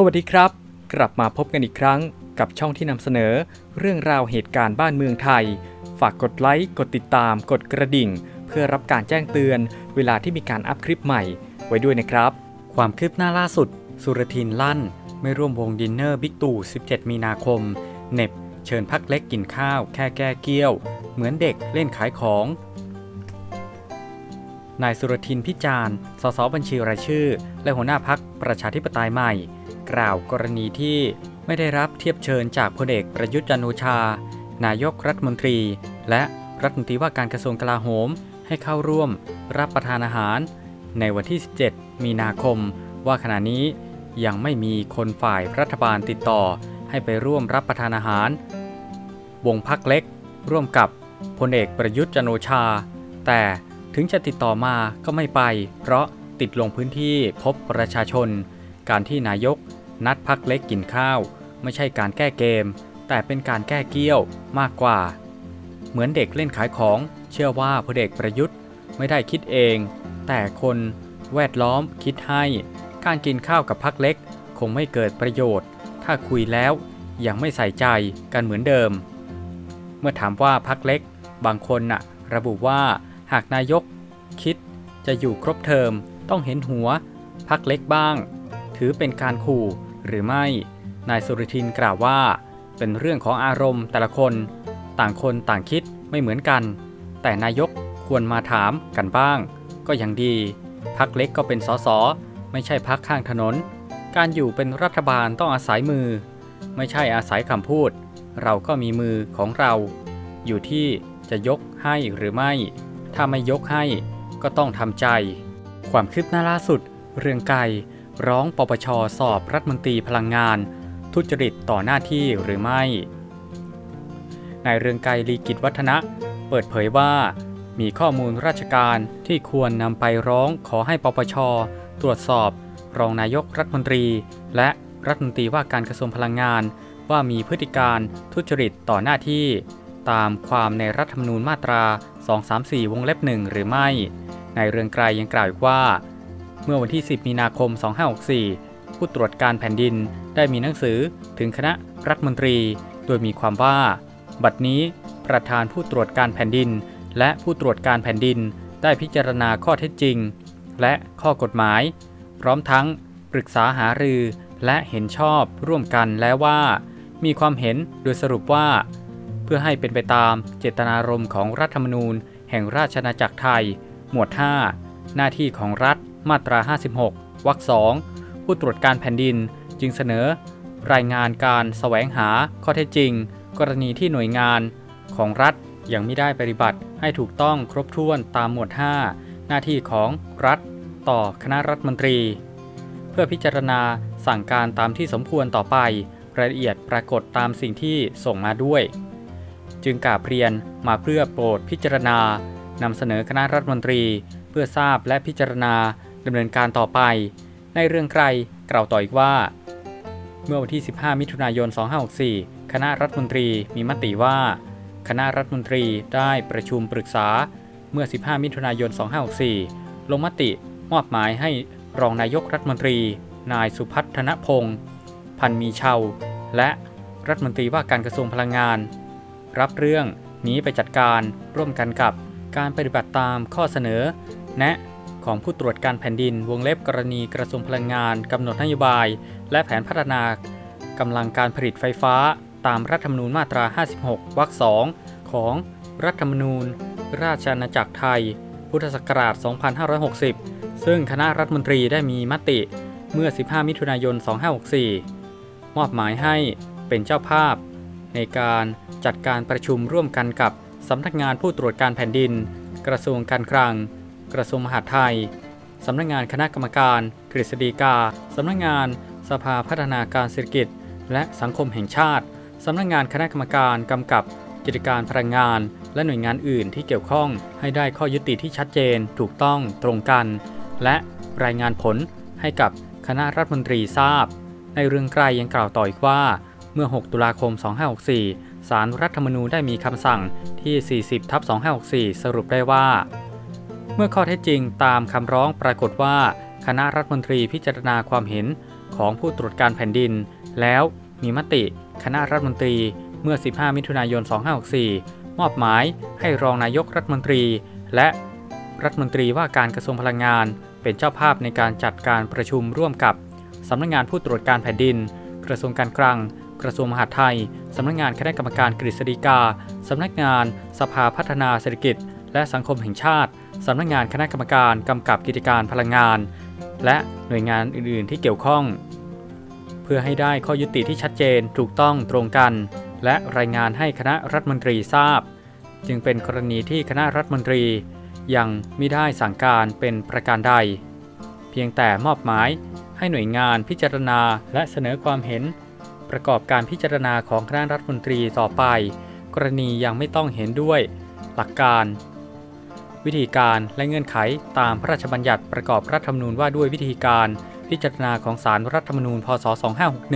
สวัสดีครับ กลับมาพบกันอีกครั้งกับช่องที่นำเสนอ เรื่องราวเหตุการณ์บ้านเมืองไทย ฝากกดไลค์กดติดตาม กดกระดิ่ง เพื่อรับการแจ้งเตือน เวลาที่มีการอัพคลิปใหม่ ไว้ด้วยนะครับ ความคืบหน้าล่าสุด สุรทินลั่น ไม่ร่วมวงดินเนอร์บิ๊กตู่ 17 มีนาคม เน็บ เชิญพักเล็กกินข้าว แค่แก้เกี้ยว เหมือนเด็กเล่นขายของนายสุรทินพิจารณ์ สสบัญชีรายชื่อ และหัวหน้าพักประชาธิปไตยใหม่ กล่าวกรณีที่ไม่ได้รับเทียบเชิญจากพลเอกประยุทธ์จันโอชา นายกรัฐมนตรี และรัฐมนตรีว่าการกระทรวงกลาโหม ให้เข้าร่วมรับประทานอาหาร ในวันที่ 17 มีนาคม ว่าขณะนี้ยังไม่มีคนฝ่ายรัฐบาลติดต่อให้ไปร่วมรับประทานอาหาร วงพักเล็ก ร่วมกับพลเอกประยุทธ์จันโอชา แต่ถึงจะติดต่อมาก็ไม่ไป เพราะติดลงพื้นที่พบประชาชน การที่นายก นัดพักเล็กกินข้าว ไม่ใช่การแก้เกม แต่เป็นการแก้เกี้ยวมากกว่า เหมือนเด็กเล่นขายของ เชื่อว่าพลเอกประยุทธ์ไม่ได้คิดเอง แต่คนแวดล้อมคิดให้ การกินข้าวกับพักเล็ก คงไม่เกิดประโยชน์ ถ้าคุยแล้วยังไม่ใส่ใจกันเหมือนเดิม เมื่อถามว่าพักเล็ก บางคนน่ะระบุว่าหากนายก คิดจะอยู่ครบเทอมต้องเห็นหัว พักเล็กบ้าง ถือเป็นการขู่ หรือไม่ นายสุริทินกล่าวว่า เป็นเรื่องของอารมณ์แต่ละคน ต่างคนต่างคิดไม่เหมือนกัน แต่นายกควรมาถามกันบ้าง ก็ยังดี พักเล็กก็เป็นสสไม่ใช่พักข้างถนน การอยู่เป็นรัฐบาลต้องอาศัยมือ ไม่ใช่อาศัยคำพูด เราก็มีมือของเรา อยู่ที่จะยกให้หรือไม่ ถ้าไม่ยกให้ก็ต้องทำใจ ความคืบหน้าล่าสุด เรื่องไก่ ร้องปปชสอบรัฐมนตรีพลังงาน ทุจริตต่อหน้าที่หรือไม่ นายเรืองไกรลีกิจวัฒนะ เปิดเผยว่า มีข้อมูลราชการที่ควรนำไปร้องขอให้ปปชตรวจสอบ รองนายกรัฐมนตรี และรัฐมนตรีว่าการกระทรวงพลังงาน ว่ามีพฤติการทุจริตต่อหน้าที่ ตามความในรัฐธรรมนูญมาตรา 234 วงเล็บหนึ่งหรือไม่นายเรืองไกรยังกล่าวอีกว่า มื่อวันที่ 10 มีนาคม 2564 ผู้ตรวจการแผ่นดินได้มีหนังสือถึงคณะรัฐมนตรี โดยมีความว่า บัดนี้ประธานผู้ตรวจการแผ่นดิน และผู้ตรวจการแผ่นดินได้พิจารณาข้อเท็จจริง และข้อกฎหมาย พร้อมทั้งปรึกษาหารือและเห็นชอบร่วมกันแล้วว่า มีความเห็นโดยสรุปว่า เพื่อให้เป็นไปตามเจตนารมณ์ของรัฐธรรมนูญ แห่งราชอาณาจักรไทย หมวด 5 หน้าที่ของรัฐ มาตรา 56 วรรคสองผู้ตรวจการแผ่นดินจึงเสนอ รายงานการแสวงหาข้อเท็จจริง กรณีที่หน่วยงานของรัฐยังไม่ได้ปฏิบัติให้ถูกต้องครบถ้วนตามหมวด 5 หน้าที่ของรัฐต่อคณะรัฐมนตรี เพื่อพิจารณาสั่งการตามที่สมควรต่อไป รายละเอียดปรากฏตามสิ่งที่ส่งมาด้วย จึงกาบเรียนมาเพื่อโปรดพิจารณานำเสนอคณะรัฐมนตรี เพื่อทราบและพิจารณา ดำเนินการต่อไป ในเรื่องไกลกล่าวต่ออีกว่า เมื่อวันที่ 15 มิถุนายน 2564 คณะรัฐมนตรีมีมติว่า คณะรัฐมนตรีได้ประชุมปรึกษาเมื่อ 15 มิถุนายน 2564 ลงมติมอบหมายให้รองนายกรัฐมนตรี นายสุพัฒนพงศ์พันมีเชาและรัฐมนตรีว่าการกระทรวงพลังงาน รับเรื่องนี้ไปจัดการร่วมกันกับการปฏิบัติตามข้อเสนอ แนะ ของผู้ตรวจการแผ่นดินวงเล็บกรณีกระทรวงพลังงานกำหนดนโยบาย และแผนพัฒนากำลังการผลิตไฟฟ้า ตามรัฐธรรมนูญมาตรา 56 วรรคสองของรัฐธรรมนูญ ราชอาณาจักรไทย พุทธศักราช 2560 ซึ่งคณะรัฐมนตรีได้มีมติเมื่อ 15 มิถุนายน 2564 มอบหมายให้เป็นเจ้าภาพ ในการจัดการประชุมร่วมกันกับสำนักงานผู้ตรวจการแผ่นดิน กระทรวงการคลัง กระทรวงมหาดไทย สำนักงานคณะกรรมการกฤษฎีกา สำนักงานสภาพัฒนาการเศรษฐกิจ และสังคมแห่งชาติ สำนักงานคณะกรรมการกำกับกิจการพลังงาน และหน่วยงานอื่นที่เกี่ยวข้องให้ได้ข้อยุติที่ชัดเจน ถูกต้องตรงกัน และรายงานผลให้กับคณะรัฐมนตรีทราบ ในเรื่องไกลยังกล่าวต่ออีกว่า เมื่อ 6 ตุลาคม 2564 สารรัฐธรรมนูญได้มีคำสั่งที่ 40ทับ2564 สรุปได้ว่า เมื่อข้อเท็จจริงตามคำร้องปรากฏว่า คณะรัฐมนตรีพิจารณาความเห็นของผู้ตรวจการแผ่นดิน แล้วมีมติคณะรัฐมนตรีเมื่อ 15 มิถุนายน 2564 มอบหมายให้รองนายกรัฐมนตรี และรัฐมนตรีว่าการกระทรวงพลังงาน เป็นเจ้าภาพในการจัดการประชุมร่วมกับสำนักงานผู้ตรวจการแผ่นดิน กระทรวงการคลัง กระทรวงมหาดไทย สำนักงานคณะกรรมการกฤษฎีกา สำนักงาน สภาพัฒนาเศรษฐกิจ และสังคมแห่งชาติ สำนักงานคณะกรรมการกำกับกิจการพลังงาน และหน่วยงานอื่นๆ ที่เกี่ยวข้อง เพื่อให้ได้ข้อยุติที่ชัดเจนถูกต้องตรงกัน และรายงานให้คณะรัฐมนตรีทราบ จึงเป็นกรณีที่คณะรัฐมนตรียังไม่ได้สั่งการเป็นประการใด เพียงแต่มอบหมายให้หน่วยงานพิจารณาและเสนอความเห็น ประกอบการพิจารณาของคณะรัฐมนตรีต่อไป กรณียังไม่ต้องเห็นด้วย หลักการ วิธีการและเงื่อนไขตามพระราชบัญญัติประกอบรัฐธรรมนูญว่าด้วยวิธีการพิจารณาของศาลรรัฐธรรมนูญพศ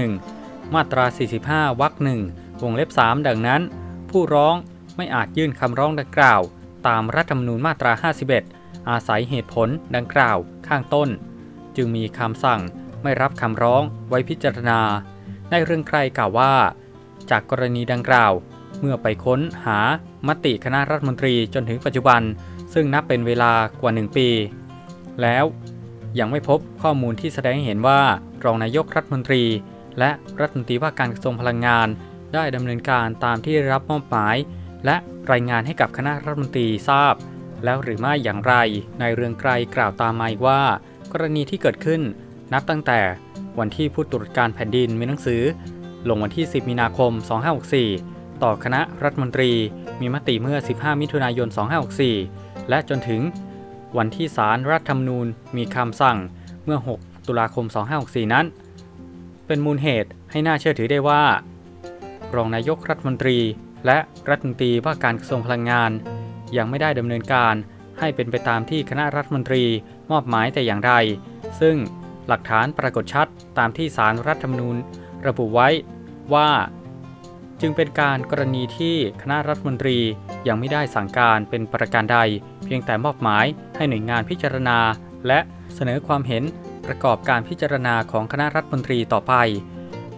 2561 มาตรา 45 วรรคหนึ่งวงเล็บ 3 ดังนั้น ผู้ร้องไม่อาจยื่นคำร้องดังกล่าว ตามรัฐธรรมนูญมาตรา 51 อาศัยเหตุผลดังกล่าวข้างต้น จึงมีคำสั่งไม่รับคำร้องไว้พิจารณา ในเรื่องใครกล่าวว่า จากกรณีดังกล่าว เมื่อไปค้นหามติคณะรัฐมนตรีจนถึงปัจจุบัน ซึ่งนับเป็นเวลากว่า 1 ปี แล้วยังไม่พบข้อมูลที่แสดงให้เห็นว่ารองนายกรัฐมนตรี และรัฐมนตรีว่าการกระทรวงพลังงาน ได้ดำเนินการตามที่ได้รับมอบหมาย และรายงานให้กับคณะรัฐมนตรีทราบ แล้วหรือไม่อย่างไรในเรืองไกรกล่าวตามมาอีกว่า กรณีที่เกิดขึ้น นับตั้งแต่วันที่ผู้ตรวจการแผ่นดินมีหนังสือ ลงวันที่ 10 มีนาคม 2564 ต่อคณะรัฐมนตรี มีมติเมื่อ 15 มิถุนายน 2564 และจนถึงวันที่ศาลรรัฐธรรมนูญมีคำสั่งเมื่อ 6 ตุลาคม 2564 นั้น เป็นมูลเหตุให้น่าเชื่อถือได้ว่า รองนายกรัฐมนตรี และรัฐมนตรีว่าการกระทรวงพลังงาน ยังไม่ได้ดำเนินการให้เป็นไปตามที่คณะรัฐมนตรีมอบหมายแต่อย่างใดซึ่งหลักฐานปรากฏชัดตามที่สารรัฐธรรมนูญระบุไว้ว่าจึงเป็นการกรณีที่คณะรัฐมนตรียังไม่ได้สั่งการเป็นประการใด พียงแต่มอบหมายให้หน่วยงานพิจารณา และเสนอความเห็นประกอบการพิจารณาของคณะรัฐมนตรีต่อไป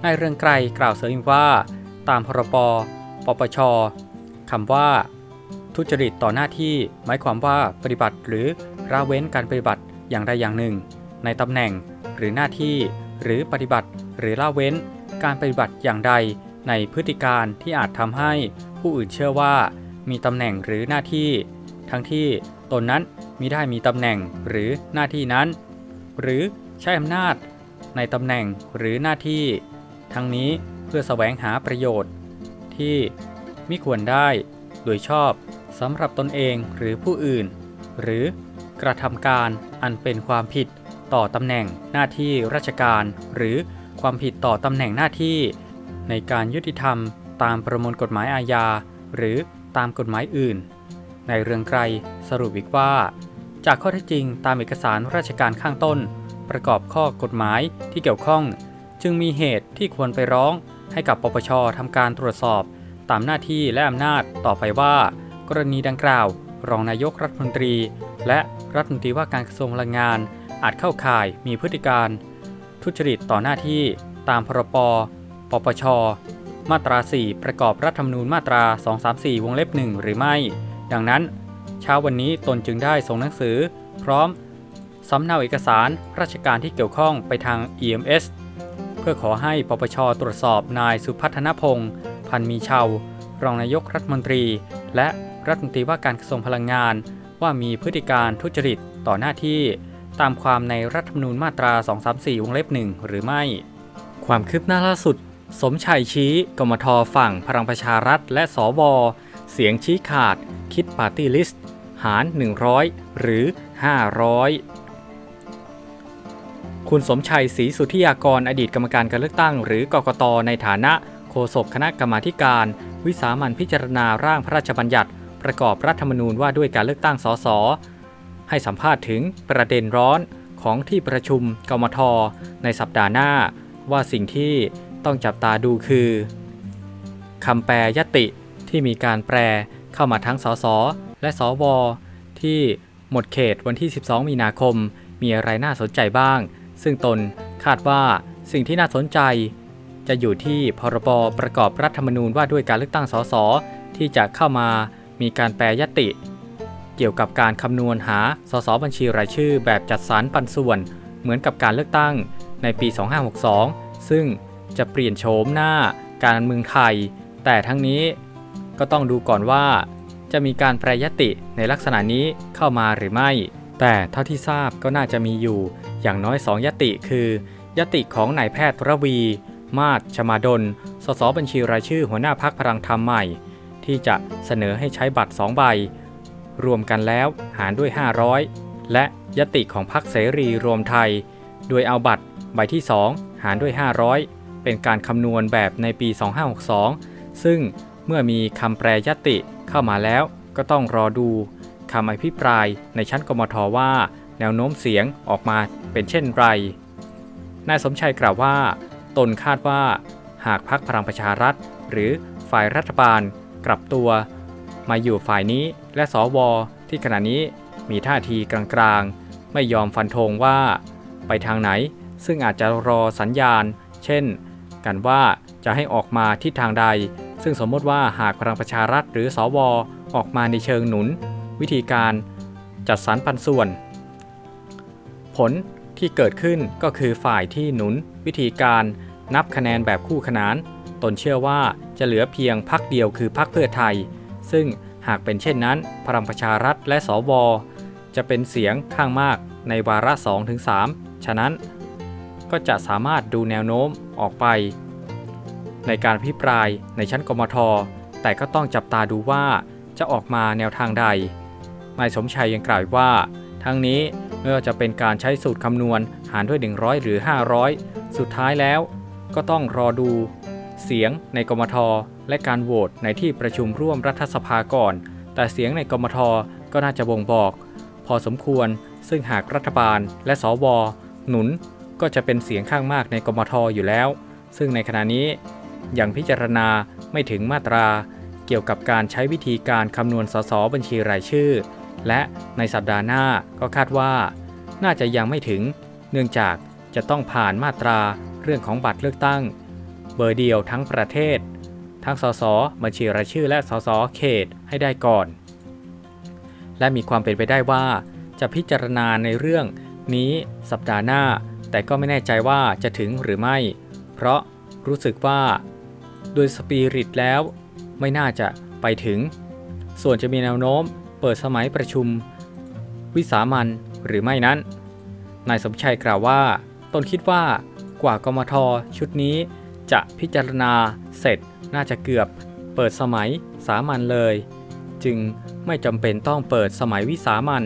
ในเรื่องไกลกล่าวเสริมว่า ตามพรบปปชคำว่า ทุจริตต่อหน้าที่ หมายความว่าปฏิบัติหรือละเว้นการปฏิบัติอย่างใดอย่างหนึ่ง ในตำแหน่งหรือหน้าที่ หรือปฏิบัติ หรือละเว้น การปฏิบัติอย่างใด ในพฤติการที่อาจทำให้ผู้อื่นเชื่อว่า มีตำแหน่งหรือหน้าที่ ทั้งที่ตนนั้นมิได้มีตำแหน่งหรือหน้าที่นั้น หรือใช้อำนาจในตำแหน่งหรือหน้าที่ ทั้งนี้เพื่อแสวงหาประโยชน์ ที่มิควรได้โดยชอบสำหรับตนเองหรือผู้อื่น หรือกระทำการอันเป็นความผิดต่อตำแหน่งหน้าที่ราชการ หรือความผิดต่อตำแหน่งหน้าที่ ในการยุติธรรมตามประมวลกฎหมายอาญา หรือตามกฎหมายอื่น ในเรื่องไกลสรุปอีกว่า จากข้อเท็จจริงตามเอกสารราชการข้างต้น ประกอบข้อกฎหมายที่เกี่ยวข้อง จึงมีเหตุที่ควรไปร้องให้กับปปชทำการตรวจสอบ ตามหน้าที่และอำนาจต่อไปว่า กรณีดังกล่าว รองนายกรัฐมนตรี และรัฐมนตรีว่าการกระทรวงพลังงาน อาจเข้าข่ายมีพฤติการ ทุจริตต่อหน้าที่ตามพรปปปช มาตรา 4 ประกอบรัฐธรรมนูญมาตรา 234 วงเล็บ 1 หรือไม่ ดังนั้นเช้าวันนี้ตนจึงได้ส่งหนังสือ พร้อมสำเนาเอกสารราชการที่เกี่ยวข้องไปทาง EMS เพื่อขอให้ปปชตรวจสอบนายสุพัฒนพงศ์พันมีเชาวรองนายกรัฐมนตรี และรัฐมนตรีว่าการกระทรวงพลังงาน ว่ามีพฤติการทุจริตต่อหน้าที่ตามความในรัฐธรรมนูญมาตรา 234 วงเล็บ1หรือไม่ ความคืบหน้าล่าสุด สมชัยชี้กมทฝั่งพลังประชารัฐและสว เสียงชี้ขาด คิดปาร์ตี้ลิสต์ หาร 100 หรือ 500 คุณสมชัยศรีสุทธิยากรอดีตกรรมการการเลือกตั้ง หรือกกตในฐานะโฆษกคณะกรรมาธิการ วิสามันพิจารณาร่างพระราชบัญญัติ ประกอบรัฐธรรมนูญว่าด้วยการเลือกตั้งสสให้สัมภาษณ์ถึงประเด็นร้อนของที่ประชุมกมทในสัปดาห์หน้า ว่าสิ่งที่ต้องจับตาดูคือคำแปลยติ ที่มีการแปลเข้ามาทั้งสสและสวที่หมดเขตวันที่ 12 มีนาคม มีอะไรน่าสนใจบ้าง ซึ่งตนคาดว่าสิ่งที่น่าสนใจ จะอยู่ที่พรบประกอบรัฐธรรมนูญว่าด้วยการเลือกตั้งสสที่จะเข้ามามีการแปรยติ เกี่ยวกับการคำนวณหาสสบัญชีรายชื่อแบบจัดสรรปันส่วน เหมือนกับการเลือกตั้งในปี 2562 ซึ่งจะเปลี่ยนโฉมหน้าการเมืองไทย แต่ทั้งนี้ ก็ต้องดูก่อนว่า จะมีการแปรยติในลักษณะนี้เข้ามาหรือไม่ แต่เท่าที่ทราบก็น่าจะมีอยู่ อย่างน้อย 2 ยติคือ ยติของนายแพทย์ระวี มาศชมาดล สสบัญชีรายชื่อหัวหน้าพักพลังธรรมใหม่ ที่จะเสนอให้ใช้บัตร 2 ใบ รวมกันแล้วหารด้วย 500 และยติของพรรคเสรีรวมไทย โดยเอาบัตรใบที่ 2 หารด้วย 500 เป็นการคำนวณแบบในปี 2562 ซึ่ง เมื่อมีคำแปรยติเข้ามาแล้วก็ต้องรอดูคำอภิปรายในชั้นกมทว่า แนวโน้มเสียงออกมาเป็นเช่นไร นายสมชัยกล่าวว่า ตนคาดว่าหากพักพลังประชารัฐ หรือฝ่ายรัฐบาลกลับตัว มาอยู่ฝ่ายนี้และสวที่ขณะนี้มีท่าทีกลางๆ ไม่ยอมฟันธงว่า ไปทางไหนซึ่งอาจจะรอสัญญาณ เช่น กันว่าจะให้ออกมาทิศทางใด ซึ่งสมมติว่าหากพลังประชารัฐหรือสวออกมาในเชิงหนุน วิธีการจัดสรรปันส่วน ผลที่เกิดขึ้นก็คือฝ่ายที่หนุน วิธีการนับคะแนนแบบคู่ขนาน ตนเชื่อว่าจะเหลือเพียงพักเดียวคือพักเพื่อไทย ซึ่งหากเป็นเช่นนั้น พลังประชารัฐและสวจะเป็นเสียงข้างมากในวาระ 2-3 ฉะนั้น ก็จะสามารถดูแนวโน้มออกไป ในการพิปรายในชั้นกมท แต่ก็ต้องจับตาดูว่าจะออกมาแนวทางใด นายสมชัยยังกล่าวอีกว่า ทั้งนี้ไม่ว่าจะเป็นการใช้สูตรคำนวณหารด้วย 100 หรือ 500 สุดท้ายแล้ว ก็ต้องรอดู เสียงในกมท และการโหวตในที่ประชุมร่วมรัฐสภาก่อน แต่เสียงในกมทก็น่าจะบ่งบอก พอสมควรซึ่งหากรัฐบาลและสวหนุนก็จะเป็นเสียงข้างมากในกมทอยู่แล้ว ซึ่งในขณะนี้ ยังพิจารณาไม่ถึงมาตราเกี่ยวกับการใช้วิธีการคำนวณสสบัญชีรายชื่อ และในสัปดาห์หน้าก็คาดว่า น่าจะยังไม่ถึง เนื่องจากจะต้องผ่านมาตราเรื่องของบัตรเลือกตั้ง เบอร์เดียวทั้งประเทศ ทั้งสสบัญชีรายชื่อและสสเขตให้ได้ก่อน และมีความเป็นไปได้ว่า จะพิจารณาในเรื่องนี้สัปดาห์หน้า แต่ก็ไม่แน่ใจว่าจะถึงหรือไม่ เพราะรู้สึกว่า โดยสปิริตแล้วไม่น่าจะไปถึง ส่วนจะมีแนวโน้มเปิดสมัยประชุม วิสามันหรือไม่นั้น นายสมชัยกล่าวว่า ตนคิดว่ากว่ากมทชุดนี้จะพิจารณาเสร็จน่าจะเกือบเปิดสมัยสามัญเลย จึงไม่จำเป็นต้องเปิดสมัยวิสามัน